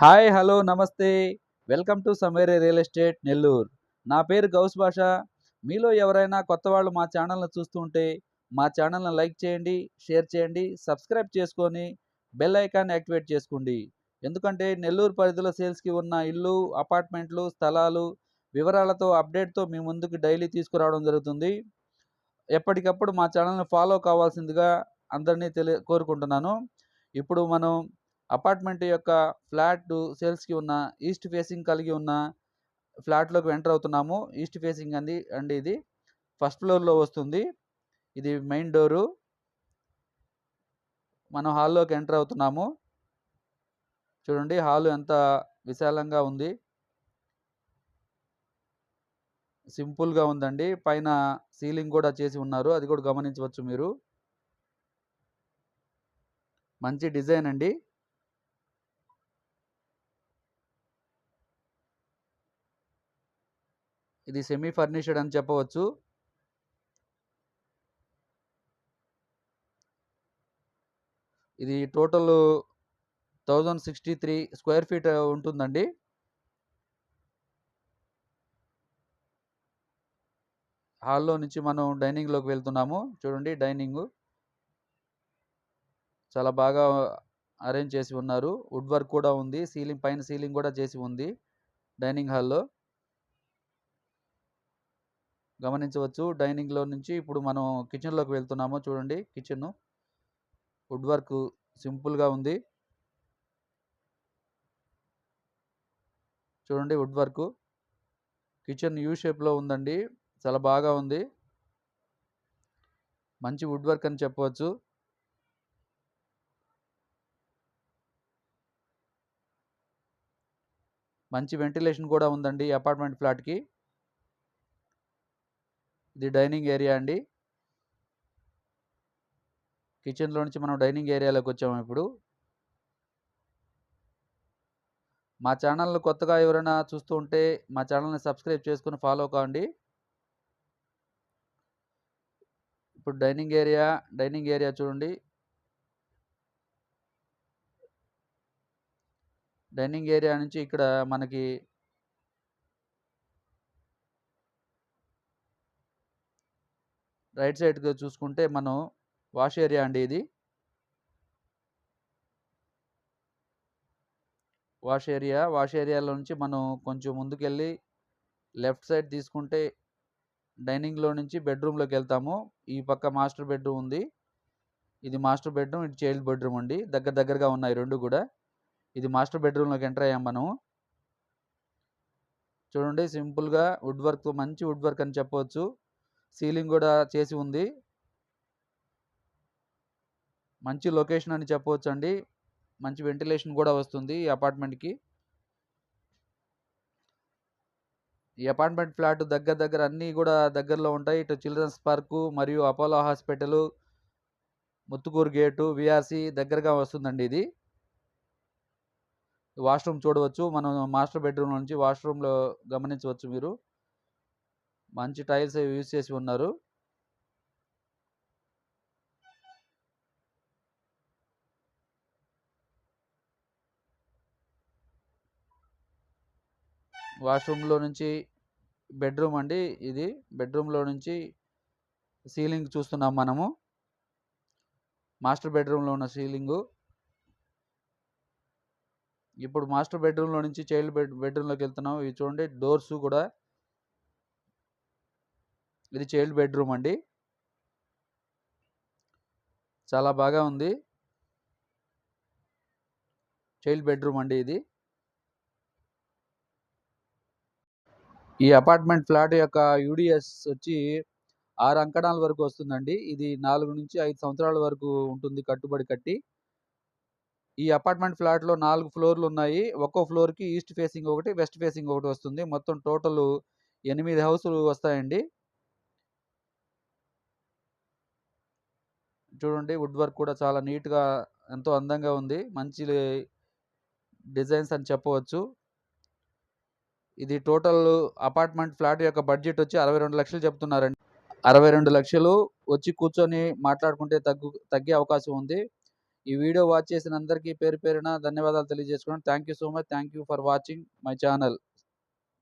Hi hello namaste. Welcome to Samere real estate Nellore. నా పేరు గౌస్ భాష. మీలో ఎవరైనా కొత్త వాళ్ళు మా ఛానల్ని చూస్తుంటే మా ఛానల్ని లైక్ చేయండి షేర్ చేయండి సబ్స్క్రైబ్ చేసుకొని బెల్ ఐకాన్ యాక్టివేట్ చేసుకోండి. ఎందుకంటే నెల్లూరు పరిధిలో సేల్స్కి ఉన్న ఇల్లు అపార్ట్మెంట్లు స్థలాలు వివరాలతో అప్డేట్తో మీ ముందుకు డైలీ తీసుకురావడం జరుగుతుంది. ఎప్పటికప్పుడు మా ఛానల్ని ఫాలో కావాల్సిందిగా అందరినీ తెలియ కోరుకుంటున్నాను. ఇప్పుడు మనం అపార్ట్మెంట్ యొక్క ఫ్లాట్ సేల్స్కి ఉన్న ఈస్ట్ ఫేసింగ్ కలిగి ఉన్న ఫ్లాట్లోకి ఎంటర్ అవుతున్నాము. ఈస్ట్ ఫేసింగ్ అంది అండి ఇది. ఫస్ట్ ఫ్లోర్లో వస్తుంది. ఇది మెయిన్ డోరు. మనం హాల్లోకి ఎంటర్ అవుతున్నాము. చూడండి హాల్ ఎంత విశాలంగా ఉంది. సింపుల్గా ఉందండి. పైన సీలింగ్ కూడా చేసి ఉన్నారు. అది కూడా గమనించవచ్చు మీరు. మంచి డిజైన్ అండి. ఇది సెమీ ఫర్నిష్డ్ అని చెప్పవచ్చు. ఇది total thousand sixty three square feet ఉంటుందండి. హాల్లో నుంచి మనం డైనింగ్లోకి వెళ్తున్నాము. చూడండి డైనింగ్ చాలా బాగా అరేంజ్ చేసి ఉన్నారు. వుడ్ వర్క్ కూడా ఉంది. సీలింగ్ పైన సీలింగ్ కూడా చేసి ఉంది. డైనింగ్ హాల్లో గమనించవచ్చు. డైనింగ్లో నుంచి ఇప్పుడు మనం కిచెన్లోకి వెళ్తున్నాము చూడండి. కిచెన్ వుడ్ వర్క్ సింపుల్గా ఉంది. చూడండి వుడ్ వర్క్. కిచెన్ యూ షేప్లో ఉందండి. చాలా బాగా ఉంది. మంచి వుడ్ వర్క్ అని చెప్పవచ్చు. మంచి వెంటిలేషన్ కూడా ఉందండి అపార్ట్మెంట్ ఫ్లాట్కి. ఇది డైనింగ్ ఏరియా అండి. కిచెన్లో నుంచి మనం డైనింగ్ ఏరియాలోకి వచ్చాము ఇప్పుడు. మా ఛానల్ కొత్తగా ఎవరైనా చూస్తూ ఉంటే మా ఛానల్ని సబ్స్క్రైబ్ చేసుకుని ఫాలో కావండి ఇప్పుడు డైనింగ్ ఏరియా డైనింగ్ ఏరియా చూడండి. డైనింగ్ ఏరియా నుంచి ఇక్కడ మనకి రైట్ సైడ్గా చూసుకుంటే మనం వాష్ ఏరియా అండి ఇది. వాష్ ఏరియా వాష్ ఏరియాలో నుంచి మనం కొంచెం ముందుకెళ్ళి లెఫ్ట్ సైడ్ తీసుకుంటే డైనింగ్లో నుంచి బెడ్రూమ్లోకి వెళ్తాము. ఈ పక్క మాస్టర్ బెడ్రూమ్ ఉంది. ఇది మాస్టర్ బెడ్రూమ్ ఇది చైల్డ్ బెడ్రూమ్ అండి. దగ్గర దగ్గరగా ఉన్నాయి రెండు కూడా. ఇది మాస్టర్ బెడ్రూమ్లోకి ఎంటర్ అయ్యాం మనం చూడండి సింపుల్గా వుడ్ వర్క్ మంచి వుడ్ వర్క్ అని చెప్పవచ్చు. సీలింగ్ కూడా చేసి ఉంది. మంచి లొకేషన్ అని చెప్పవచ్చు అండి మంచి వెంటిలేషన్ కూడా వస్తుంది ఈ అపార్ట్మెంట్కి. ఈ అపార్ట్మెంట్ ఫ్లాట్ దగ్గర దగ్గర అన్నీ కూడా దగ్గరలో ఉంటాయి. ఇటు చిల్డ్రన్స్ పార్కు మరియు Apollo hospital Muthukur gate VRC దగ్గరగా వస్తుందండి ఇది. వాష్రూమ్ చూడవచ్చు. మనం మాస్టర్ బెడ్రూమ్ నుంచి వాష్రూమ్లో గమనించవచ్చు మీరు. మంచి టైల్స్ యూజ్ చేసి ఉన్నారు. వాష్రూమ్లో నుంచి బెడ్రూమ్ అండి ఇది. బెడ్రూమ్లో నుంచి సీలింగ్ చూస్తున్నాం మనము. మాస్టర్ బెడ్రూమ్లో ఉన్న సీలింగు. ఇప్పుడు మాస్టర్ బెడ్రూమ్లో నుంచి చైల్డ్ బెడ్ బెడ్రూమ్లోకి వెళ్తున్నాం. ఇవి చూడండి డోర్స్ కూడా ఇది చైల్డ్ బెడ్రూమ్ అండి. చాలా బాగా ఉంది. చైల్డ్ బెడ్రూమ్ అండి ఇది. ఈ అపార్ట్మెంట్ ఫ్లాట్ యొక్క యూడిఎస్ వచ్చి ఆరు అంకణాల వరకు వస్తుందండి. ఇది నాలుగు నుంచి ఐదు సంవత్సరాల వరకు ఉంటుంది కట్టుబడి కట్టి. ఈ అపార్ట్మెంట్ ఫ్లాట్లో నాలుగు ఫ్లోర్లు ఉన్నాయి. ఒక్కో ఫ్లోర్కి ఈస్ట్ ఫేసింగ్ ఒకటి వెస్ట్ ఫేసింగ్ ఒకటి వస్తుంది. మొత్తం టోటల్ ఎనిమిది హౌసులు వస్తాయండి. చూడండి వుడ్ వర్క్ కూడా చాలా నీట్గా ఎంతో అందంగా ఉంది. మంచి డిజైన్స్ అని చెప్పవచ్చు. ఇది టోటల్ అపార్ట్మెంట్ ఫ్లాట్ యొక్క బడ్జెట్ వచ్చి అరవై రెండు లక్షలు చెప్తున్నారండి. అరవై రెండు లక్షలు వచ్చి కూర్చొని మాట్లాడుకుంటే తగ్గు తగ్గే అవకాశం ఉంది. ఈ వీడియో వాచ్ చేసిన అందరికీ పేరు పేరున ధన్యవాదాలు తెలియజేసుకున్నాను. Thank you so much. Thank you for watching my channel.